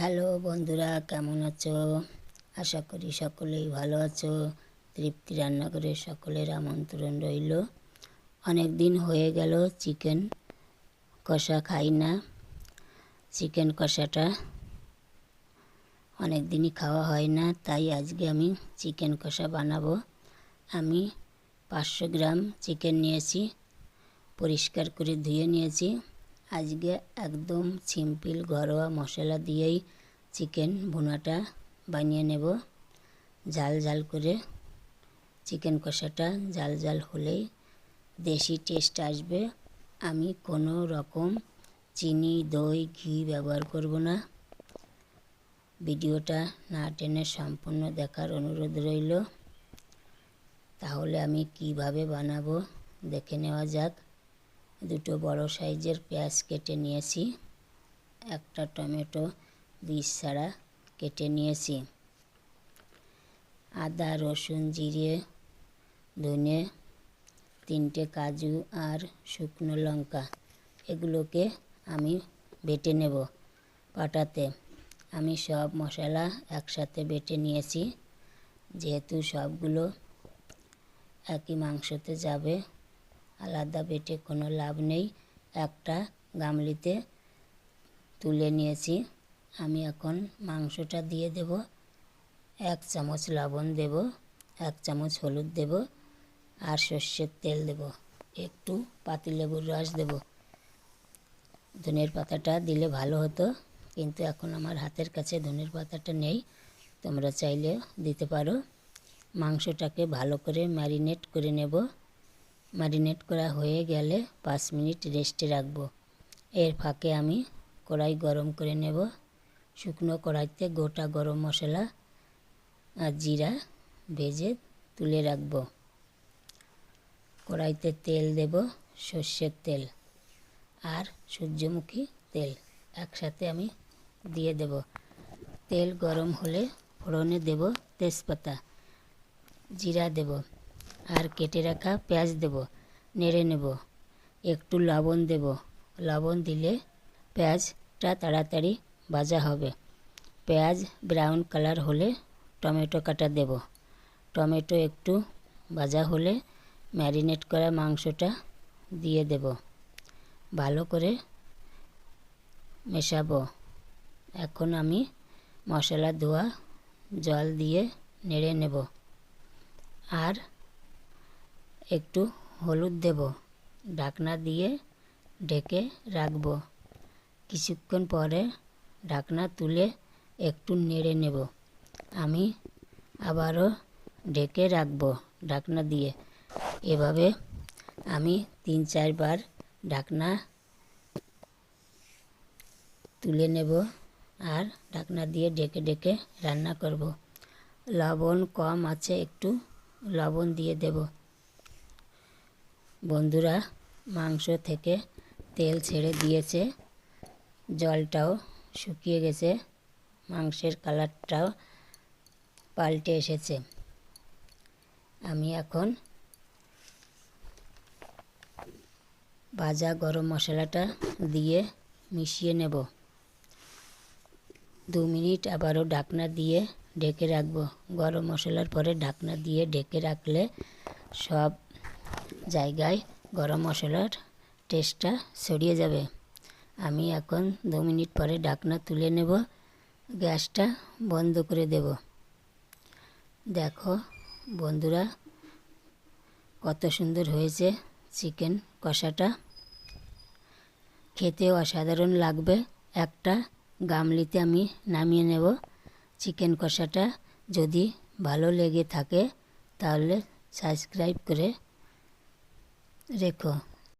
Hello বন্ধুরা, কেমন আছো? আশা করি সকলেই ভালো আছো। তৃপ্তি রান্নাঘরে সকলের আমন্ত্রণ রইল। অনেক দিন হয়ে গেল, চিকেন কষা খাই না। চিকেন কষাটা অনেক দিনই খাওয়া হয় না, তাই আজকে আমি চিকেন কষা বানাবো। আমি পাঁচশো গ্রাম চিকেন নিয়েছি, পরিষ্কার করে ধুয়ে নিয়েছি। আজকে একদম সিম্পল ঘরোয়া মশলা দিয়েই চিকেন ভুনাটা বানিয়ে নেব। ঝাল ঝাল করে চিকেন কষাটা ঝাল ঝাল হলেই দেশি টেস্ট আসবে। আমি কোনো রকম চিনি, দই, ঘি ব্যবহার করব না। ভিডিওটা না টেনে সম্পূর্ণ দেখার অনুরোধ রইল। তাহলে আমি কীভাবে বানাবো দেখে নেওয়া যাক। দুটো বড় সাইজের পেঁয়াজ কেটে নিয়েছি। একটা টমেটো বীজ ছাড়া কেটে নিয়েছি। আদা, রসুন, জিরে, ধনে, তিনটে কাজু আর শুকনো লঙ্কা। এগুলোকে আমি বেটে নেব পাটাতে আমি সব মশলা একসাথে বেটে নিয়েছি। যেহেতু সবগুলো একই মাংসতে যাবে আলাদা বেটে কোনো লাভ নেই। একটা গামলিতে তুলে নিয়েছি। আমি এখন মাংসটা দিয়ে দেব। এক চামচ লবণ দেব, এক চামচ হলুদ দেব আর সর্ষের তেল দেব। একটু পাতিলেবুর রস দেব। ধনের পাতাটা দিলে ভালো হতো, কিন্তু এখন আমার হাতের কাছে ধনের পাতাটা নেই। তোমরা চাইলে দিতে পারো। মাংসটাকে ভালো করে ম্যারিনেট করে নেব। ম্যারিনেট করা হয়ে গেলে পাঁচ মিনিট রেস্টে রাখব। এর ফাঁকে আমি কড়াই গরম করে নেব। শুকনো কড়াইতে গোটা গরম মশলা আর জিরা ভেজে তুলে রাখব। কড়াইতে তেল দেব, সর্ষের তেল আর সূর্যমুখী তেল একসাথে আমি দিয়ে দেব। তেল গরম হলে ফোড়নে দেব তেজপাতা, জিরা দেব। আর কেটে রাখা পেঁয়াজ দেব, নেড়ে নেব, একটু লবণ দেব। লবণ দিলে পেঁয়াজটা তাড়াতাড়ি ভাজা হবে। পেঁয়াজ ব্রাউন কালার হলে টমেটো কাটা দেব। টমেটো একটু ভাজা হলে ম্যারিনেট করা মাংসটা দিয়ে দেব। ভালো করে মেশাবো। এখন আমি মশলা ধোয়া জল দিয়ে নেড়ে নেব। আর একটু হলুদ দেব। ঢাকনা দিয়ে ঢেকে রাখব। কিছুক্ষণ পরে ঢাকনা তুলে একটু নেড়ে নেব। আমি আবারও ঢেকে রাখব ঢাকনা দিয়ে। এভাবে আমি তিন চারবার ঢাকনা তুলে নেব আর ঢাকনা দিয়ে ডেকে ডেকে রান্না করব। লবণ কম আছে, একটু লবণ দিয়ে দেব। বন্ধুরা মাংস থেকে তেল ছেড়ে দিয়েছে। জলটাও শুকিয়ে গেছে। মাংসের কালারটাও পাল্টে এসেছে। আমি এখন ভাজা গরম মশলাটা দিয়ে মিশিয়ে নেব। দু মিনিট আবারও ঢাকনা দিয়ে ঢেকে রাখব। গরম মশলার পরে ঢাকনা দিয়ে ঢেকে রাখলে সব জায়গায় গরম মশলার টেস্টটা ছড়িয়ে যাবে। আমি এখন দু মিনিট পরে ঢাকনা তুলে নেব, গ্যাসটা বন্ধ করে দেব। দেখো বন্ধুরা, কত সুন্দর হয়েছে চিকেন কষাটা। খেতেও অসাধারণ লাগবে। একটা গামলিতে আমি নামিয়ে নেব চিকেন কষাটা। যদি ভালো লেগে থাকে, তাহলে সাবস্ক্রাইব করে রেখো